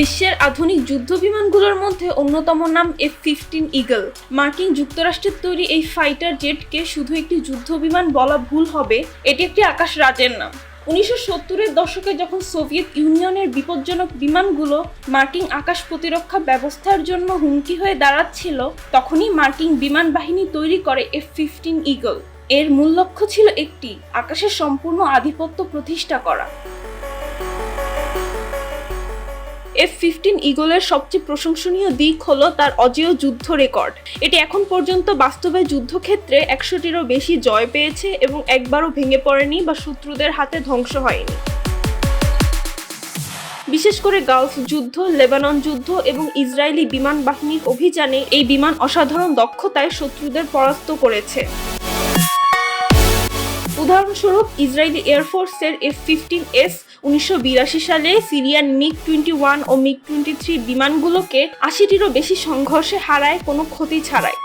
বিশ্বের আধুনিক যুদ্ধ বিমানগুলোর মধ্যে অন্যতম নাম এফ ফিফটিন ইগল মার্কিন যুক্তরাষ্ট্রের তৈরি এই ফাইটার জেটকে শুধু একটি যুদ্ধ বিমান বলা ভুল হবে, এটি একটি আকাশ রাজের নাম। উনিশশো সত্তরের দশকে যখন সোভিয়েত ইউনিয়নের বিপজ্জনক বিমানগুলো মার্কিন আকাশ প্রতিরক্ষা ব্যবস্থার জন্য হুমকি হয়ে দাঁড়াচ্ছিল, তখনই মার্কিন বিমান বাহিনী তৈরি করে এফ ফিফটিন ইগল এর মূল লক্ষ্য ছিল একটি, আকাশের সম্পূর্ণ আধিপত্য প্রতিষ্ঠা করা। এফ ফিফটিন ইগলের সবচেয়ে প্রশংসনীয় দিক হলো তার অজেয় যুদ্ধ রেকর্ড। এটি এখন পর্যন্ত বাস্তবে যুদ্ধক্ষেত্রে একশোটিরও বেশি জয় পেয়েছে এবং একবারও ভেঙে পড়েনি বা শত্রুদের হাতে ধ্বংস হয়নি। বিশেষ করে গালফ যুদ্ধ, লেবানন যুদ্ধ এবং ইসরায়েলি বিমান বাহিনীর অভিযানে এই বিমান অসাধারণ দক্ষতায় শত্রুদের পরাস্ত করেছে। উদাহরণস্বরূপ ইসরায়েলি এয়ারফোর্সের এফ ফিফটিন এস উনিশশো বিরাশি সালে সিরিয়ান মিগ টোয়েন্টি ওয়ান ও মিগ টোয়েন্টি থ্রি বিমানগুলোকে আশিটিরও বেশি সংঘর্ষে হারায়, কোনো ক্ষতি ছাড়াই